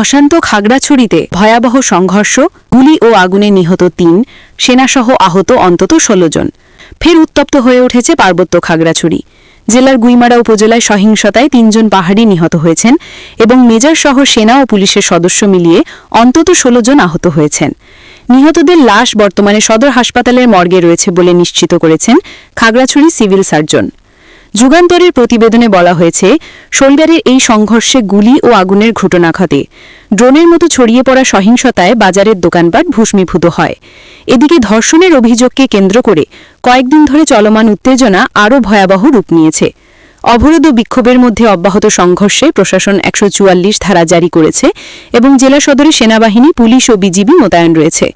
অশান্ত খাগড়াছড়িতে ভয়াবহ সংঘর্ষ, গুলি ও আগুনে নিহত তিন, সেনাসহ আহত অন্তত ষোলো জন। ফের উত্তপ্ত হয়ে উঠেছে পার্বত্য খাগড়াছড়ি। জেলার গুইমারা উপজেলায় সহিংসতায় তিনজন পাহাড়ি নিহত হয়েছেন এবং মেজর সহ সেনা ও পুলিশের সদস্য মিলিয়ে অন্তত ষোলো জন আহত হয়েছেন। নিহতদের লাশ বর্তমানে সদর হাসপাতালের মর্গে রয়েছে বলে নিশ্চিত করেছেন খাগড়াছড়ি সিভিল সার্জন। যুগান্তরের প্রতিবেদনে বলা হয়েছে শোলবারের এই সংঘর্ষে গুলি ও আগুনের ঘটনা ঘটে। ড্রোনের মতো ছড়িয়ে পড়া সহিংসতায় বাজারের দোকানপাট ভূষ্মীভূত হয়। এদিকে ধর্ষণের অভিযোগকে কেন্দ্র করে কয়েকদিন ধরে চলমান উত্তেজনা আরও ভয়াবহ রূপ নিয়েছে। অবরোধ ও বিক্ষোভের মধ্যে অব্যাহত সংঘর্ষে প্রশাসন একশো চুয়াল্লিশ ধারা জারি করেছে এবং জেলা সদরে সেনাবাহিনী, পুলিশ ও বিজিবি মোতায়েন রয়েছে।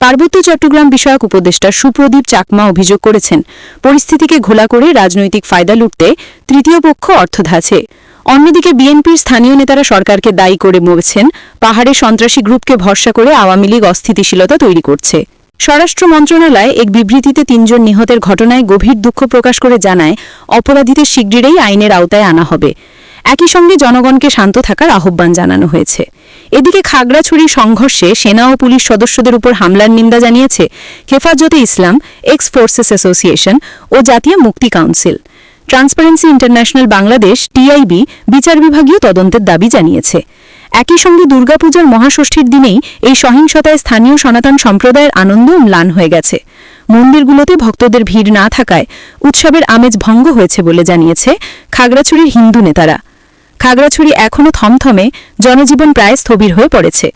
পার্বত্য চট্টগ্রাম বিষয়ক উপদেষ্টা সুপ্রদীপ চাকমা অভিযোগ করেছেন, পরিস্থিতিকে ঘোলা করে রাজনৈতিক ফায়দা লুটতে তৃতীয় পক্ষ অর্থ ধাছে অন্যদিকে বিএনপির স্থানীয় নেতারা সরকারকে দায়ী করে বলছেন পাহাড়ে সন্ত্রাসী গ্রুপকে ভরসা করে আওয়ামী লীগ অস্থিতিশীলতা তৈরি করছে। স্বরাষ্ট্র মন্ত্রণালয় এক বিবৃতিতে তিনজন নিহতের ঘটনায় গভীর দুঃখ প্রকাশ করে জানায়, অপরাধীদের শীঘ্রই আইনের আওতায় আনা হবে। একই সঙ্গে জনগণকে শান্ত থাকার আহ্বান জানানো হয়েছে। এদিকে খাগড়াছড়ি সংঘর্ষে সেনা ও পুলিশ সদস্যদের উপর হামলার নিন্দা জানিয়েছে হেফাজতে ইসলাম, এক্স ফোর্সেস অ্যাসোসিয়েশন ও জাতীয় মুক্তি council. Transparency international Bangladesh, TIB, বিচার বিভাগীয় তদন্তের দাবি জানিয়েছে। একই সঙ্গে দুর্গাপূজার মহাষষ্ঠীর দিনেই এই সহিংসতায় স্থানীয় সনাতন সম্প্রদায়ের আনন্দ ম্লান হয়ে গেছে। মন্দিরগুলোতে ভক্তদের ভিড় না থাকায় উৎসবের আমেজ ভঙ্গ হয়েছে বলে জানিয়েছে খাগড়াছড়ির হিন্দু নেতারা। খাগড়াছড়ি এখনও থমথমে জনজীবন প্রায় স্থবির হয়ে পড়েছে।